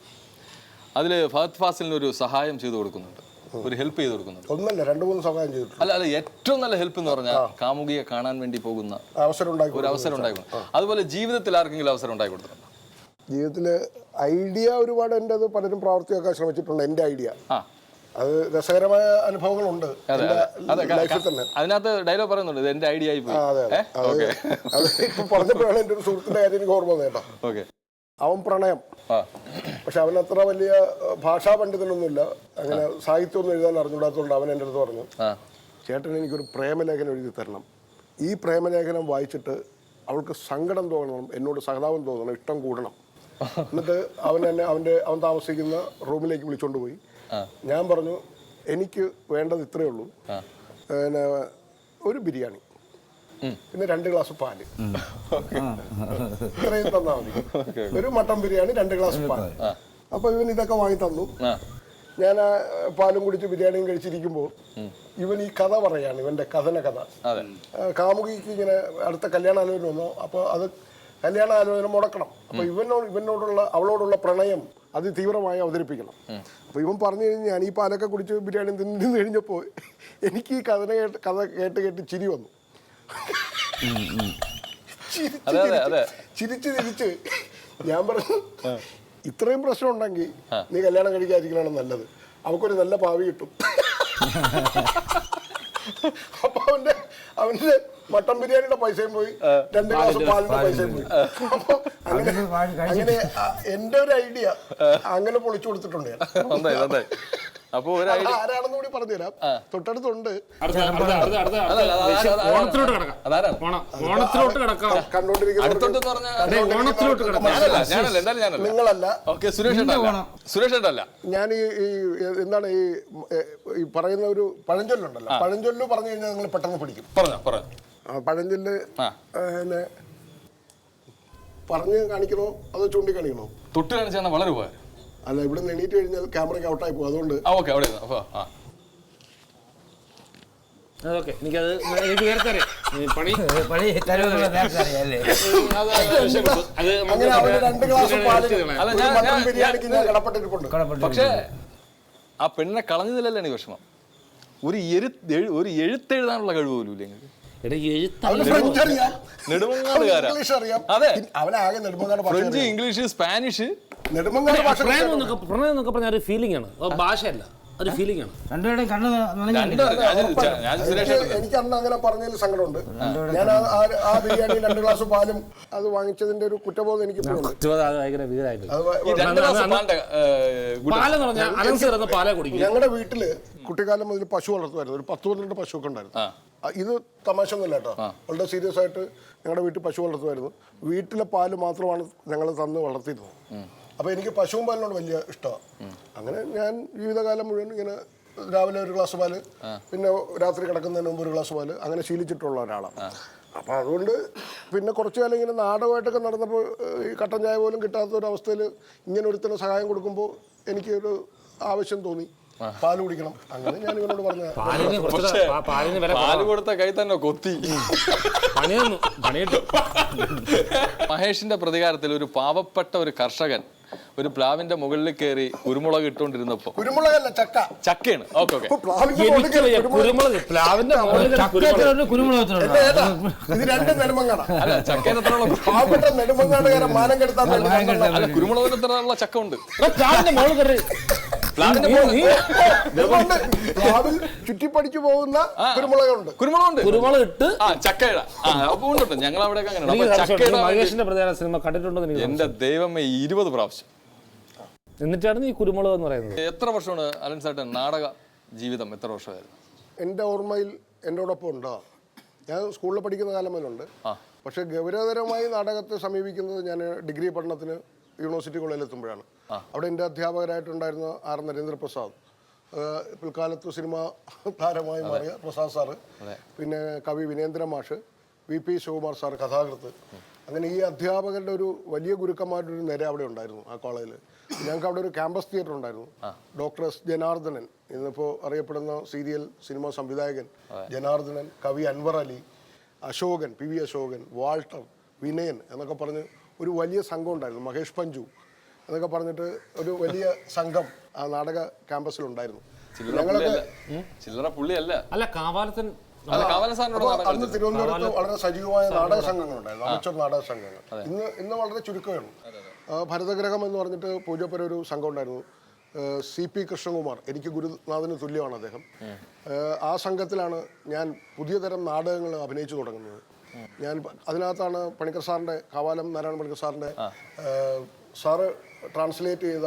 അതിൽ ഫഹദ് ഫാസിലിന് ഒരു സഹായം ചെയ്തു കൊടുക്കുന്നുണ്ട്. ഒരു ഹെൽപ്പ് ചെയ്തു കൊടുക്കുന്നുണ്ട്. ഒന്നല്ല രണ്ടു മൂന്ന് സഹായം ചെയ്തിട്ടുണ്ട്. അല്ല അല്ല ഏറ്റവും നല്ല ഹെൽപ്പ് എന്ന് പറഞ്ഞാൽ കാമുകിയെ കാണാൻ വേണ്ടി പോകുന്ന അവസരം ഉണ്ടാക്കി ഒരു അവസരം ഉണ്ടായി കൊടുക്കും. അതുപോലെ ജീവിതത്തിൽ ആർക്കെങ്കിലും അവസരം ഉണ്ടായി കൊടുത്തിട്ടുണ്ടോ? ജീവിതത്തിൽ ഐഡിയ ഒരുപാട് എന്റെ അത് പലരും പ്രാവർത്തിയാക്കാൻ ശ്രമിച്ചിട്ടുണ്ട് എന്റെ ഐഡിയ. അത് രസകരമായ അനുഭവങ്ങളുണ്ട് ലൈഫിൽ തന്നെ. അതിനകത്ത് ഡയലോഗ് പറയുന്നുണ്ട് ഇത് എന്റെ ഐഡിയ ആയി പോയി. അതെ ഇപ്പൊ പറഞ്ഞപ്പോഴാണ് എന്റെ ഒരു സുഹൃത്തിന്റെ കാര്യം എനിക്ക് ഓർമ്മ കേട്ടോ. അവൻ പ്രണയം. പക്ഷെ അവൻ അത്ര വലിയ ഭാഷാ പണ്ഡിതനൊന്നുമില്ല അങ്ങനെ സാഹിത്യമൊന്നും എഴുതാൻ അറിഞ്ഞൂടാത്തതുകൊണ്ട് അവൻ എന്റെ അടുത്ത് പറഞ്ഞു ചേട്ടൻ എനിക്കൊരു പ്രേമലേഖനം എഴുതി തരണം. ഈ പ്രേമലേഖനം വായിച്ചിട്ട് അവൾക്ക് സങ്കടം തോന്നണം എന്നോട് സഹതാപം തോന്നണം ഇഷ്ടം കൂടണം. എന്നിട്ട് അവൻ എന്നെ അവന്റെ അവൻ താമസിക്കുന്ന റൂമിലേക്ക് വിളിച്ചോണ്ട് പോയി. ഞാൻ പറഞ്ഞു എനിക്ക് വേണ്ടത് ഇത്രയേ ഉള്ളൂ. പിന്നെ ഒരു ബിരിയാണി. പിന്നെ രണ്ട് ഗ്ലാസ് പാൽ. ഇത്രയും തന്നാൽ മതി. ഒരു മട്ടൻ ബിരിയാണി രണ്ട് ഗ്ലാസ് പാൽ അപ്പൊ ഇവൻ ഇതൊക്കെ വാങ്ങി തന്നു. ഞാൻ ആ പാലും കുടിച്ച് ബിരിയാണിയും കഴിച്ചിരിക്കുമ്പോൾ ഇവൻ ഈ കഥ പറയാണ് ഇവന്റെ കഥന കഥ. കാമുകിക്ക് ഇങ്ങനെ അടുത്ത കല്യാണാലോചന വന്നു. അപ്പോൾ അത് കല്യാണാലോചന മുടക്കണം. അപ്പൊ ഇവനോട് ഇവനോടുള്ള അവളോടുള്ള പ്രണയം അതിതീവ്രമായി അവതരിപ്പിക്കണം. അപ്പൊ ഇവൻ പറഞ്ഞു കഴിഞ്ഞാൽ ഞാൻ ഈ പാലൊക്കെ കുടിച്ച് ബിരിയാണി തിന്നു കഴിഞ്ഞപ്പോൾ എനിക്ക് ഈ കഥന കേട്ട് കഥ കേട്ട് കേട്ട് ചിരി വന്നു. ചിരിച്ച് തിരിച്ച് ഞാൻ പറഞ്ഞു ഇത്രയും പ്രശ്നം ഉണ്ടെങ്കിൽ നീ കല്യാണം കഴിക്കാതിരിക്കലാണ് നല്ലത്. അവക്കൊരു നല്ല ഭാവി കിട്ടും. അപ്പൊ അവന്റെ അവന്റെ മട്ടൻ ബിരിയാണിയുടെ പൈസയും പോയി. രണ്ട് ഗ്ലാസ് പാലിന്റെ പൈസയും പോയി. അപ്പൊ അങ്ങനെ അങ്ങനെ എന്റെ ഒരു ഐഡിയ അങ്ങനെ പൊളിച്ചു കൊടുത്തിട്ടുണ്ട് ഞാൻ. അപ്പൊ ഒരു ആരാണെന്ന് കൂടി പറഞ്ഞുതരാം. തൊട്ടടുത്തുണ്ട്. ഓണത്തിലോട്ട് കിടക്കാം. ഓണം ഓണത്തിലോട്ട് കിടക്കാം. അടുത്തോട്ട് പറഞ്ഞ അതെ, ഓണത്തിലോട്ട് കിടക്കാം. ഞാനല്ല ഞാനല്ല എന്തായാലും ഞാനല്ല. നിങ്ങളല്ല. ഓക്കെ സുരേഷ് ഏട്ടല്ല സുരേഷ് ഏട്ടല്ല ഞാൻ ഈ ഈ എന്താണ് ഈ ഏ, ഈ പറയുന്ന ഒരു പഴഞ്ചൊല്ലുണ്ടല്ലോ. പഴഞ്ചൊല്ലു പറഞ്ഞു കഴിഞ്ഞാൽ നിങ്ങൾ പെട്ടെന്ന് പിടിക്കും. പറഞ്ഞോ പറഞ്ഞോ. ആ പഴഞ്ചൊല്ല് ആ. പിന്നെ പറഞ്ഞ് കാണിക്കണോ? അതോ ചൂണ്ടിക്കാണിക്കണോ? തൊട്ട് കാണിച്ചാൽ വളരെ ഉപകാരം. അല്ല ഇവിടെ എണീറ്റ് കഴിഞ്ഞാൽ ക്യാമറയ്ക്ക് ഔട്ടായി പോകും. അതുകൊണ്ട് ആ ഓക്കെ അവിടെ ഇരുന്നോ. ആ. അതൊക്കെ എനിക്കത് എനിക്ക് നേരത്തെ അറിയാം. ഈ പണി പണി തരുമെന്നുള്ള നേരത്തെ അറിയാല്ലേ? അത് ആവശ്യപ്പെട്ടു. അത്. അങ്ങനെ അവർ രണ്ട് ഗ്ലാസ് പാൽ അല്ല, ഞാൻ- മട്ടൻ ഞാൻ- ബിരിയാണിക്ക് ഞാൻ കടപ്പെട്ടിരിപ്പുണ്ട് പക്ഷേ ആ പെണ്ണിനെ കളഞ്ഞതിലല്ലേ എനിക്ക് വിഷമം? ഒരു എഴുത്ത് എഴു- ഒരു എഴുത്തെഴുതാനുള്ള കഴിവ് പോലും ഇല്ല നിങ്ങൾക്ക്? എടാ അവന് എഴുത്തല്ല ഫ്രഞ്ച് അറിയാം. ഇംഗ്ലീഷ് സ്പാനിഷ് നെടുമങ്ങാട് എന്നൊക്കെ ഒരു ഫീലിംഗ് ആണ്. അത് ഭാഷയല്ല. ഒരു ഫീലിംഗ് ആണ്. രണ്ടുപേരുടെ കണ്ണ് ഞാൻ സുരേഷ് എനിക്ക് എനിക്ക് അന്ന് അങ്ങനെ പറഞ്ഞതിൽ സങ്കടമുണ്ട്. ഞാൻ ആ- ആ- ആ ബിരിയാണി രണ്ട് ഗ്ലാസ് പാലും അത് വാങ്ങിച്ചതിന്റെ ഒരു കുറ്റബോധം എനിക്ക് പോകുന്നുണ്ട് കുറ്റവാദം അത് ഭയങ്കര വിവരമായിട്ട് അത് വ- ഈ രണ്ട് ഗ്ലാസ് പാലിന്റെ ഗുഡ്. പാലെന്ന് പറഞ്ഞാൽ അനൗൺസ് ചെയ്യുന്ന പാലേ കുടിക്കും ഞങ്ങളുടെ വീട്ടിൽ കുട്ടിക്കാലം മുതൽ പശു വളർത്തുമായിരുന്നു. ഒരു പത്ത് പന്ത്രണ്ട് പശുവൊക്കെ ഉണ്ടായിരുന്നു. ആ, ഇത് തമാശ ഒന്നുമില്ല കേട്ടോ വളരെ സീരിയസ് ആയിട്ട് ഞങ്ങളുടെ വീട്ടിൽ പശു വളർത്തുമായിരുന്നു. വീട്ടിലെ പാൽ മാത്രമാണ് ഞങ്ങൾ തന്ന് വളർത്തിയിരുന്നത്. അപ്പോൾ എനിക്ക് പശുവും പാലിനോട് വലിയ ഇഷ്ടമാണ് അങ്ങനെ ഞാൻ ജീവിതകാലം മുഴുവൻ ഇങ്ങനെ രാവിലെ ഒരു ഗ്ലാസ് പാൽ പിന്നെ രാത്രി കിടക്കുന്നതിന് മുമ്പ് ഒരു ഗ്ലാസ് പാൽ അങ്ങനെ ശീലിച്ചിട്ടുള്ള ഒരാളാണ്. അപ്പോൾ അതുകൊണ്ട് പിന്നെ കുറച്ചു കാലം ഇങ്ങനെ നാടകമായിട്ടൊക്കെ നടന്നപ്പോൾ ഈ കട്ടൻ ചായ പോലും കിട്ടാത്ത ഒരു അവസ്ഥയിൽ ഇങ്ങനെ ഒരുത്തിന് സഹായം കൊടുക്കുമ്പോൾ എനിക്കൊരു ആവശ്യം തോന്നി. പാൽ കുടിക്കണം. അങ്ങനെ ഞാൻ ഇവനോട് പറഞ്ഞു പാൽ കൊടുത്ത കൈ തന്നെ കൊത്തി. മഹേഷിന്റെ പ്രതികാരത്തിൽ ഒരു പാവപ്പെട്ട ഒരു കർഷകൻ ഒരു പ്ലാവിന്റെ മുകളിൽ കയറി കുരുമുളക് ഇട്ടുകൊണ്ടിരുന്നപ്പോ. കുരുമുളകല്ല ചക്ക. ചക്കയാണ്. Okay okay. മുകളിൽ കുരുമുളക്. കുരുമുളക്. പ്ലാവിന്റെ മുകളിൽ കുരുമുളകത്തിലുണ്ട് ഇത് രണ്ട് നെടുമങ്ങാടാ. അല്ല ചക്കേന് പാവപ്പെട്ട നെടുമങ്ങാടുകാരെ മാനം കെടുത്താൻ വേണ്ടി മാനം അല്ല കുരുമുളകിന് എത്ര ഉള്ള ചക്ക ഉണ്ട് പ്ലാവിന്റെ മുകളിൽ കയറി. ചുറ്റിപ്പടിച്ചു പോകുന്ന കുരുമുളകുണ്ട്. കുരുമുളകുണ്ട് കുരുമുളക് ഇട്ട് ആ ചക്കയുടെ ഉണ്ട് ഞങ്ങൾ സംശയമുണ്ട്. മഹേഷിന്റെ പ്രധാന സിനിമ കണ്ടിട്ടുണ്ടോ എന്ന് എനിക്ക് എന്റെ ദൈവമേ ഇരുപത് പ്രാവശ്യം. എന്നിട്ടാണ് ഈ കുരുമുളക് എന്ന് പറയുന്നത്. എത്ര വർഷമാണ് അലൻ സാട്ടൻ നാടക ജീവിതം? എത്ര വർഷമായിരുന്നു? എന്റെ ഓർമ്മയിൽ എന്നോടൊപ്പം ഉണ്ടോ? ഞാൻ സ്കൂളിൽ പഠിക്കുന്ന കാലം മുതലുണ്ട്. പക്ഷെ പക്ഷേ ഗൗരവതരമായി നാടകത്തെ സമീപിക്കുന്നത് ഞാൻ ഡിഗ്രി പഠനത്തിന് യൂണിവേഴ്സിറ്റി കോളേജിൽ എത്തുമ്പോഴാണ് അവിടെ എന്റെ അധ്യാപകരായിട്ടുണ്ടായിരുന്ന ആർ നരേന്ദ്രപ്രസാദ്. പിൽക്കാലത്ത് സിനിമ താരമായി മാറിയ പ്രസാദ് സാറ് പിന്നെ കവി വിനേന്ദ്ര മാഷ് വി പി ശിവകുമാർ സാർ കഥാകൃത്ത്. അങ്ങനെ ഈ അധ്യാപകരുടെ ഒരു വലിയ ഗുരുക്കന്മാരുടെ ഒരു നിര അവിടെ ഉണ്ടായിരുന്നു ആ കോളേജിൽ ഞങ്ങൾക്ക് അവിടെ ഒരു ക്യാമ്പസ് തിയേറ്റർ ഉണ്ടായിരുന്നു. ഡോക്ടർ എസ് ജനാർദ്ദനൻ ഇന്നിപ്പോൾ അറിയപ്പെടുന്ന സീരിയൽ സിനിമ സംവിധായകൻ ജനാർദ്ദനൻ കവി Anwar Ali Ashokan P V Ashokan Walter Vinayan എന്നൊക്കെ പറഞ്ഞ് ഒരു വലിയ സംഘം ഉണ്ടായിരുന്നു മഹേഷ് പഞ്ചു. എന്നൊക്കെ പറഞ്ഞിട്ട് ഒരു വലിയ സംഘം ആ നാടക ക്യാമ്പസിലുണ്ടായിരുന്നു അല്ല കാവാലത്തൻ അന്ന് തിരുവനന്തപുരത്ത് വളരെ സജീവമായ നാടക സംഘങ്ങളുണ്ടായിരുന്നു അമച്ചർ നാടക സംഘങ്ങൾ. ഇന്ന് ഇന്ന് വളരെ ചുരുക്കമാണ് ഭരതഗ്രഹം എന്ന് പറഞ്ഞിട്ട് പൂജപ്പുര ഒരു സംഘം ഉണ്ടായിരുന്നു. സി പി കൃഷ്ണകുമാർ എനിക്ക് ഗുരുനാഥന് തുല്യമാണ് അദ്ദേഹം. ആ, ആ സംഘത്തിലാണ് ഞാൻ പുതിയ തരം നാടകങ്ങൾ അഭിനയിച്ചു തുടങ്ങുന്നത്. ഞാൻ അതിനകത്താണ് പണിക്കർ സാറിന്റെ കാവാലം നാരായണ പണിക്കർ സാറിന്റെ സാറ് ട്രാൻസ്ലേറ്റ് ചെയ്ത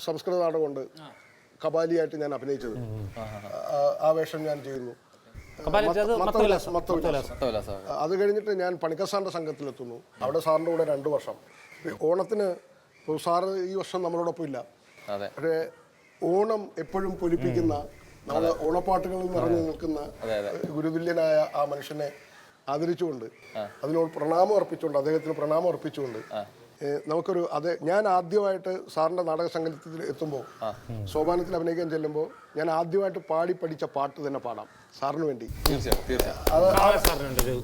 സംസ്കൃത സംസ്കൃത നാടകമുണ്ട് കപാലിയായിട്ട് ഞാൻ അഭിനയിച്ചത്. ആ- വേഷം ഞാൻ ചെയ്യുന്നു. അത് കഴിഞ്ഞിട്ട് ഞാൻ പണിക്കർ സാറിന്റെ സംഘത്തിലെത്തുന്നു. അവിടെ സാറിന്റെ കൂടെ രണ്ട് വർഷം. ഓണത്തിന് സാറ് ഈ വർഷം നമ്മളോടൊപ്പം ഇല്ല. അതെ. പക്ഷേ ഓണം എപ്പോഴും പൊലിപ്പിക്കുന്ന നമ്മൾ ഓണപ്പാട്ടുകളിൽ നിറഞ്ഞു നിൽക്കുന്ന ഗുരുതുല്യനായ ആ മനുഷ്യനെ ആദരിച്ചുകൊണ്ട് അതിനോട് പ്രണാമം അർപ്പിച്ചുകൊണ്ട് അദ്ദേഹത്തിന് പ്രണാമം അർപ്പിച്ചുകൊണ്ട് നമുക്കൊരു അതെ ഞാൻ ആദ്യമായിട്ട് സാറിന്റെ നാടക സംഗീതത്തിൽ എത്തുമ്പോൾ സോപാനത്തിൽ അഭിനയിക്കാൻ ചെല്ലുമ്പോൾ ഞാൻ ആദ്യമായിട്ട് പാടി പഠിച്ച പാട്ട് തന്നെ പാടാം സാറിന് വേണ്ടി.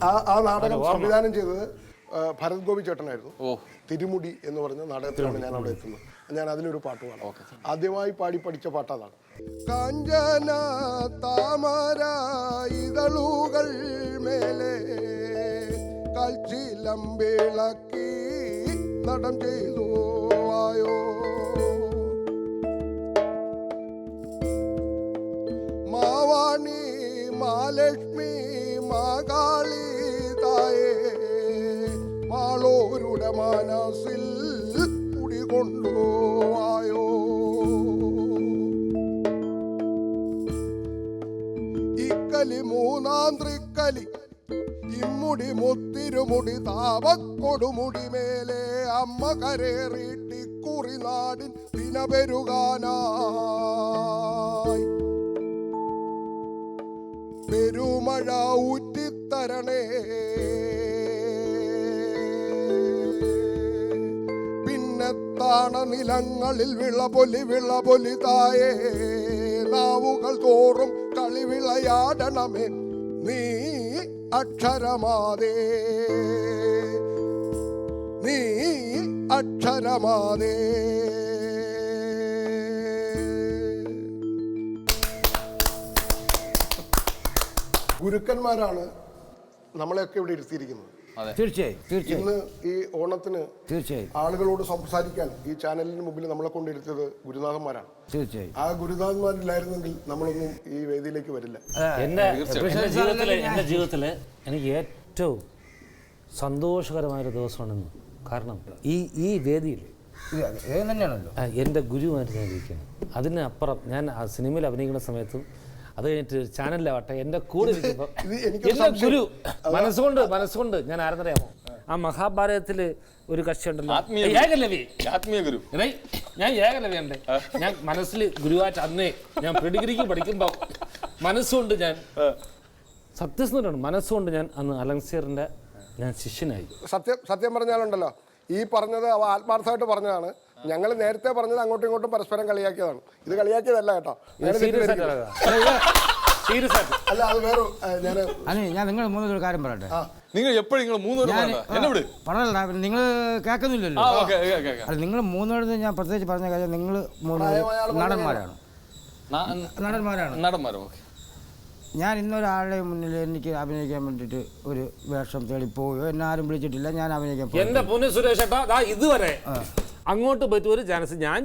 ആ നാടകം സംവിധാനം ചെയ്തത് ഭരത് ഗോപി ചേട്ടനായിരുന്നു. തിരുമുടി എന്ന് പറഞ്ഞ നാടകത്തിലാണ് ഞാൻ അവിടെ എത്തുന്നത്. ഞാൻ അതിലൊരു പാട്ട് പാടാം. ആദ്യമായി പാടി പഠിച്ച പാട്ട് അതാണ്. കാഞ്ചന താമര ഇതളുകൾ മേലെ കൽച്ചിലം വിളക്കി നടം ചെയ്തു ആയോ. മാവാണി മാലക്ഷ്മി മുത്തിരുമുടി താവക്കൊടുമുടി മേലെ അമ്മ കരേറിട്ടിക്കുറി നാടിൻ പിനപെരുകാനായി പെരുമഴ ഊറ്റിത്തരണേ. പിന്നെത്താണ നിലങ്ങളിൽ വിളപൊലി വിളപൊലി തായേ. നാവുകൾ തോറും കളിവിളയാടണമേ. നീ അക്ഷരമാതേ. നീ അക്ഷരമാതേ ഗുരുക്കന്മാരാണ് നമ്മളെയൊക്കെ ഇവിടെ ഇരുത്തിയിരിക്കുന്നത്. തീർച്ചയായും തീർച്ചയായും. ഇന്ന് ഈ ഓണത്തിന് തീർച്ചയായും. ആളുകളോട് സംസാരിക്കാൻ ഈ ചാനലിന് മുമ്പിൽ നമ്മളെ കൊണ്ടിരുത്തിയത് ഗുരുനാഥന്മാരാണ്. തീർച്ചയായും. ആ ഗുരുനാഥന്മാരില്ലായിരുന്നെങ്കിൽ നമ്മളൊന്നും ഈ വേദിയിലേക്ക് വരില്ല. എന്റെ എന്റെ ജീവിതത്തിൽ എനിക്ക് ഏറ്റവും സന്തോഷകരമായൊരു ദിവസമാണ് ഇന്ന് കാരണം ഈ ഈ വേദിയിൽ തന്നെയാണല്ലോ. എന്റെ ഗുരുവായിട്ട് ഞാൻ ഇരിക്കുകയാണ് അതിനപ്പുറം ഞാൻ ആ സിനിമയിൽ അഭിനയിക്കുന്ന സമയത്തും അത് കഴിഞ്ഞിട്ട് ചാനലിലാവട്ടെ എന്റെ കൂടെ ഇരിക്കുമ്പോൾ എന്റെ ഗുരു മനസ്സുകൊണ്ട് മനസ്സുകൊണ്ട് ഞാൻ ആരെന്നറിയാമോ? ആ. മഹാഭാരതത്തിൽ ഒരു കക്ഷി ഉണ്ടല്ലോ. ആത്മീയ ഏകലവി ആത്മീയ ഗുരു. ഞാൻ ഏകലവിയുണ്ട് ഞാൻ മനസ്സിൽ ഗുരുവായിട്ട് അന്നേ ഞാൻ പ്രിഡിഗ്രിക്ക് പഠിക്കുമ്പോൾ മനസ്സുകൊണ്ട് ഞാൻ സത്യസന്ധനാണ്. മനസ്സുകൊണ്ട് ഞാൻ അന്ന് അലൻസിയറിന്റെ ഞാൻ ശിഷ്യനായി. സത്യം സത്യം പറഞ്ഞാലുണ്ടല്ലോ. ഈ പറഞ്ഞത് അവ ആത്മാർത്ഥമായിട്ട് പറഞ്ഞതാണ്. ഞങ്ങൾ നേരത്തെ പറഞ്ഞത് അങ്ങോട്ടും ഇങ്ങോട്ടും പരസ്പരം കളിയാക്കിയതാണ്. ഇത് കളിയാക്കിയതല്ല കേട്ടോ. അല്ല അത് വേറെ ഞാൻ നിങ്ങൾ മൂന്നൊരു കാര്യം പറയട്ടെ? നിങ്ങൾ എപ്പോഴും നിങ്ങൾ പറഞ്ഞല്ല കേൾക്കുന്നില്ലല്ലോ. അല്ല നിങ്ങൾ മൂന്നോട് ഞാൻ പ്രത്യേകിച്ച് പറഞ്ഞ കാര്യം നിങ്ങൾ മൂന്ന് നടന്മാരാണ്. നടന്മാരാണ്. നടന്മാരോ ഞാൻ ഇന്നൊരാളുടെ മുന്നിൽ എനിക്ക് അഭിനയിക്കാൻ വേണ്ടിയിട്ട് ഒരു വേഷം തേടി പോവുകയോ എന്നെ ആരും വിളിച്ചിട്ടില്ല. ഞാൻ അഭിനയിക്കാൻ എന്റെ പൊന്നു സുരേഷ് ഏട്ടാ ദാ ഇതുവരെ അങ്ങോട്ട് പറ്റിയ ഒരു ചാൻസ് ഞാൻ